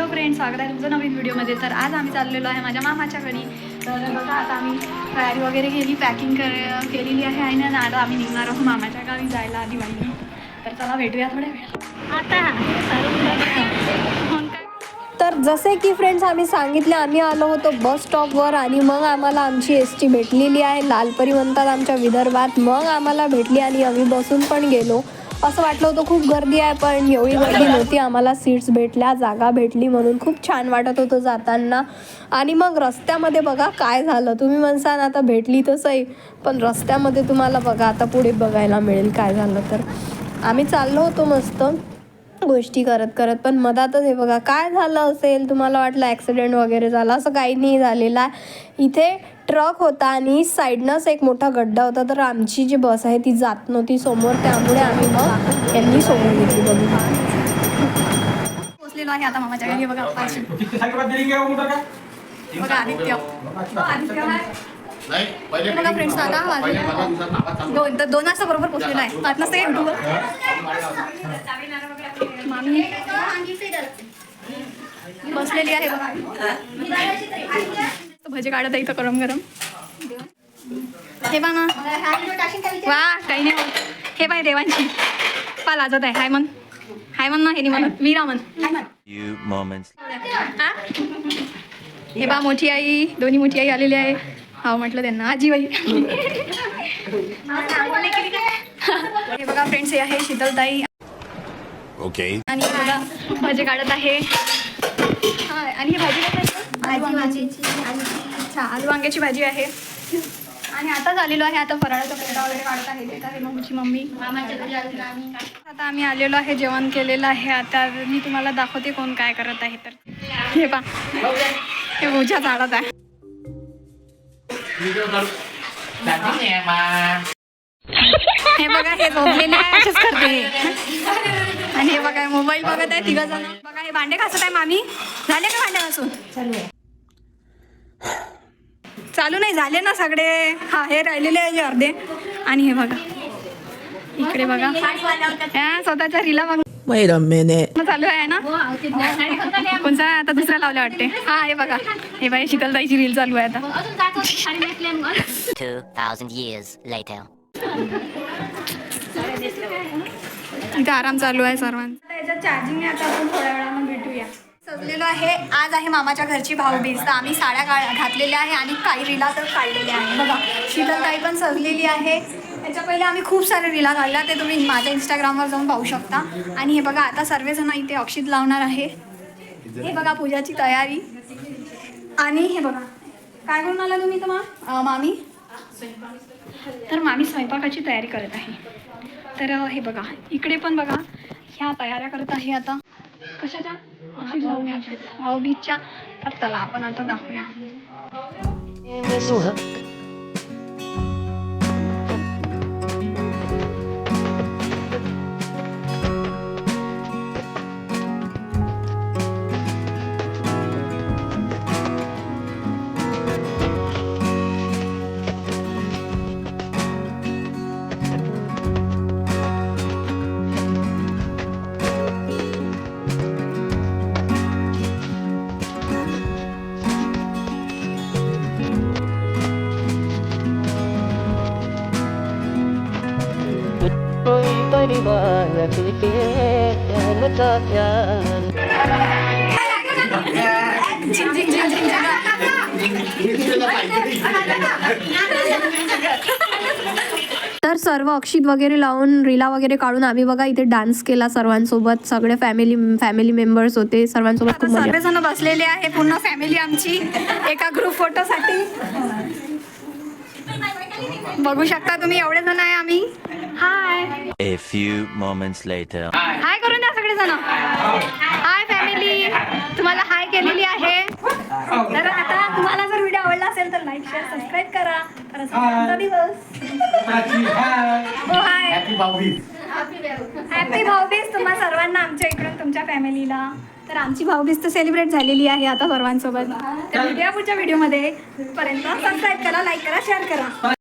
Hello friend स्वागत आहे तुमचं नवीन व्हिडिओमध्ये तर आज आम्ही चाललेलो आहे माझ्या मामाच्या घरी. तर बघा आता आम्ही तयारी वगैरे केली पॅकिंग कर केलेली आहे आणि ना आता आम्ही निघणार आहोत मामाच्या गावी जायला दिवाळी तर चला भेटूया थोड्या वेळ. आता. तर जसे की फ्रेंड्स आम्ही सांगितले आम्ही आलो होतो बस स्टॉपवर आणि मग आम्हाला आमची एस टी भेटलेली आहे. लालपरी म्हणतात आमच्या विदर्भात. मग आम्हाला भेटली आणि आम्ही बसून पण गेलो. असं वाटलं होतं खूप गर्दी आहे पण एवढी गर्दी नव्हती. आम्हाला सीट्स भेटल्या जागा भेटली म्हणून खूप छान वाटत होतं जाताना. आणि मग रस्त्यामध्ये बघा काय झालं. तुम्ही म्हणसान आता भेटली तसंही पण रस्त्यामध्ये तुम्हाला बघा आता पुढे बघायला मिळेल काय झालं तर. आम्ही चाललो होतो मस्त गोष्टी करत करत पण मधातच हे बघा काय झालं असेल? तुम्हाला वाटलं ॲक्सिडेंट वगैरे झाला? असं काही नाही झालेलं आहे. इथे ट्रक होता आणि साईडनंच एक मोठा गड्डा होता. तर आमची जी बस आहे ती जात नव्हती समोर. त्यामुळे आम्ही मग यांनी समोर घेतली बघू. पोचलेलो आहे आता मामाच्या घरी. पाचशे आदित्य. फ्रेंड्स आता वाजले. दोन तर दोन वाजता बरोबर पोचलेला आहे. पाच मामी. बसलेली आहे बघा. भजी काढत आहे इथं गरम गरम. हे बा ना. वा काही नाही. हे बाय देवांची. पा लाजत आहे. हाय मन हाय मन ना हे नाही म्हणत. वीरा moments. हा? बा मोठी आई. दोन्ही मोठी आई आलेली आहे. हा म्हटलं त्यांना. आजी बाई. हे बघा फ्रेंड्स हे आहे शीतलताई. Okay. आणि बघा भाजी काढत आहे. हा आणि ही भाजी आलू वांग्याची भाजी आहे. आणि आता झालेलो आहे आता फराळाचा प्लेटा वगैरे काढत आहे देत आहे मम्मीची मम्मी. आता आम्ही आलेलो आहे जेवण केलेलं आहे. आता मी तुम्हाला दाखवते कोण काय करत आहे तर. हे पा हे पूजा झाडत आहे. हे बघा हे झोपलेले आहे करते. आणि हे बघा मोबाईल बघत आहे तिघ जण. बघा हे भांडे घासत आहे मामी. झाले का भांडे घासून चालू नाही झाले ना सगळे. हा हे राहिलेले आहे अर्धे. आणि हे बघा. इकडे बघा. हा स्वतःच्या रीला बघ. चालू आहे ना? कोणचा आता दुसरा लावला वाटते. हा हे बघा. हे बाई शीतलताईची रील चालू आहे आता. 2,000 years later. इथे आराम चालू आहे सर्वांचा. याच्यात चार्जिंग आहे आता आपण थोड्या वेळानं भेटूया. सजलेलो आहे. आज आहे मामाच्या घरची भाऊबीज. तर आम्ही साड्या गा घातलेल्या आहे आणि काही रिला तर काढलेल्या आहे. बघा शीतलताई पण सजलेली आहे. त्याच्या पहिले आम्ही खूप सारे रिला काढल्या. ते तुम्ही माझ्या इंस्टाग्रामवर जाऊन पाहू शकता. आणि हे बघा आता सर्वजण इथे अक्षित लावणार आहे. हे बघा पूजाची तयारी. आणि हे बघा काय करून आला तुम्ही तर मा? मामी? तर मामी स्वयंपाकाची तयारी करत आहे. तर हे बघा इकडे पण बघा ह्या तयाऱ्या करत आहे आता. कशाच्या? आवडीच्या तर आपण आता दाखवूया तर सर्व अक्षित वगैरे लावून रीला वगैरे काढून आम्ही बघा इथे डान्स केला सर्वांसोबत. सगळे फॅमिली फॅमिली मेंबर्स होते. सर्वांसोबत आता खूप मजा. सर्वजण बसलेले आहे पूर्ण फॅमिली आमची. एका ग्रुप फोटोसाठी बघू शकता तुम्ही एवढे जण आहे आम्ही. हाय A few moments later. हाय करून द्या सगळे जण हाय फॅमिली तुम्हाला हाय केलेली आहे. तर आता तुम्हाला जर व्हिडिओ आवडला असेल तर लाईक शेअर सबस्क्राईब करा. आजचा दिवस. हो हाय हॅपी भाऊबीज तुम्हा सर्वांना आमच्या इकडून तुमच्या फॅमिलीला तर आमची भाऊबीज तर सेलिब्रेट झालेली आहे आता सर्वांसोबत. तर भेटूया पुढच्या व्हिडिओमध्ये पर्यंत सबस्क्राईब करा लाईक करा शेअर करा.